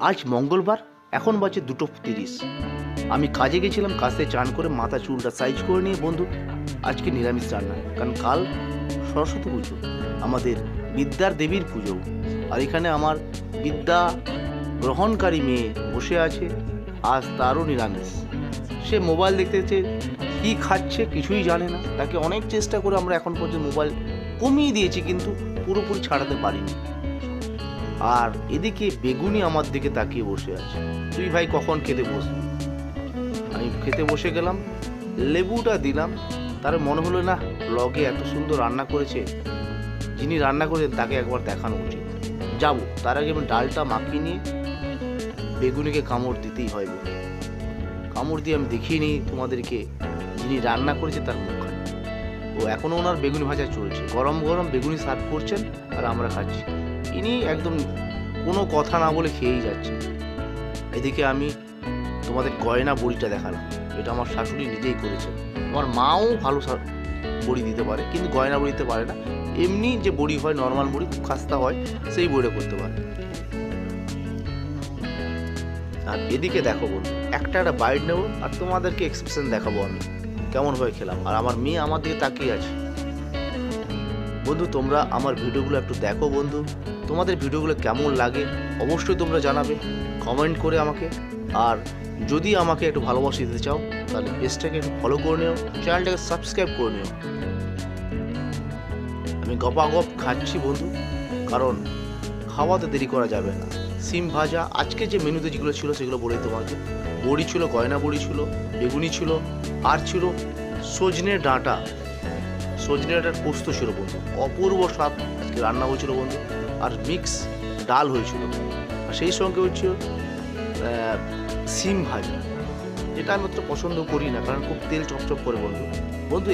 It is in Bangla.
আজ মঙ্গলবার, এখন বাজে দুটো তিরিশ। আমি কাজে গেছিলাম থেকে চান করে মাথা চুলটা সাইজ করে নিয়ে, বন্ধু, আজকে নিরামিষ রান্না, কারণ কাল সরস্বতী পুজো, আমাদের বিদ্যার দেবীর পুজো। আর এখানে আমার বিদ্যা গ্রহণকারী মেয়ে বসে আছে, আজ তারও নিরামিষ। সে মোবাইল দেখতে দেখতে কী খাচ্ছে কিছুই জানে না। তাকে অনেক চেষ্টা করে আমরা এখন পর্যন্ত মোবাইল কমিয়ে দিয়েছি, কিন্তু পুরোপুরি ছাড়াতে পারিনি। আর এদিকে বেগুনি আমার দিকে তাকিয়ে বসে আছে। তুই ভাই কখন খেতে বসবি? আমি খেতে বসে গেলাম, লেবুটা দিলাম, তার মনে হলো না লগে এত সুন্দর রান্না করেছে, যিনি রান্না করেছেন তাকে একবার দেখানো উচিত। যাব, তার আগে আমি ডালটা মাখিয়ে নিয়ে বেগুনিকে কামড় দিতেই হয় বলে। কামড় দিয়ে আমি দেখিয়ে নিই তোমাদেরকে যিনি রান্না করেছে তার মুখখানে ও এখনও ওনার বেগুনি ভাজা চলছে। গরম গরম বেগুনি সার্ভ করছেন আর আমরা খাচ্ছি। ইনি একদম কোনো কথা না বলে খেয়েই যাচ্ছে। এদিকে আমি তোমাদের গয়না বড়িটা দেখালাম। এটা আমার শাশুড়ি নিজেই করেছে আমার মাও ভালো বড়ি দিতে পারে, কিন্তু গয়না বড়ি দিতে পারে না। এমনি যে বড়ি হয় নর্মাল বড়ি, খুব খাস্তা হয়, সেই বড়িটা করতে পারে। আর এদিকে দেখো বন্ধু, একটা একটা বাইট নেব, আর তোমাদেরকে এক্সপ্রেশন দেখাবো আমি। কেমনভাবে খেলাম? আর আমার মেয়ে আমার দিকে তাকিয়ে আছে। বন্ধু, তোমরা আমার ভিডিওগুলো একটু দেখো বন্ধু। তোমাদের ভিডিওগুলো কেমন লাগে অবশ্যই তোমরা জানাবে কমেন্ট করে আমাকে। আর যদি আমাকে একটু ভালোবাসা দিতে চাও, তাহলে পেজটাকে একটু ফলো করে নিও চ্যানেলটাকে সাবস্ক্রাইব করে নিও। আমি গপাগপ খাচ্ছি বন্ধু, কারণ খাওয়াতে দেরি করা যাবে না। সিম ভাজা, আজকে যে মেনুতে যেগুলো ছিল সেগুলো বলি তোমাকে। বড়ি ছিল, গয়না বড়ি ছিল, বেগুনি ছিল, আর ছিল সজনে ডাঁটা। সজনে ডাটার পোস্ত ছিল বন্ধু। অপূর্ব স্বাদ আজকে রান্না হয়েছিল বন্ধু। আর মিক্স ডাল হয়েছিল। আর সেই সঙ্গে হচ্ছে সিম ভাজা। এটা আমি অত পছন্দ করি না, কারণ খুব তেল চপচপ করে বন্ধু। বন্ধু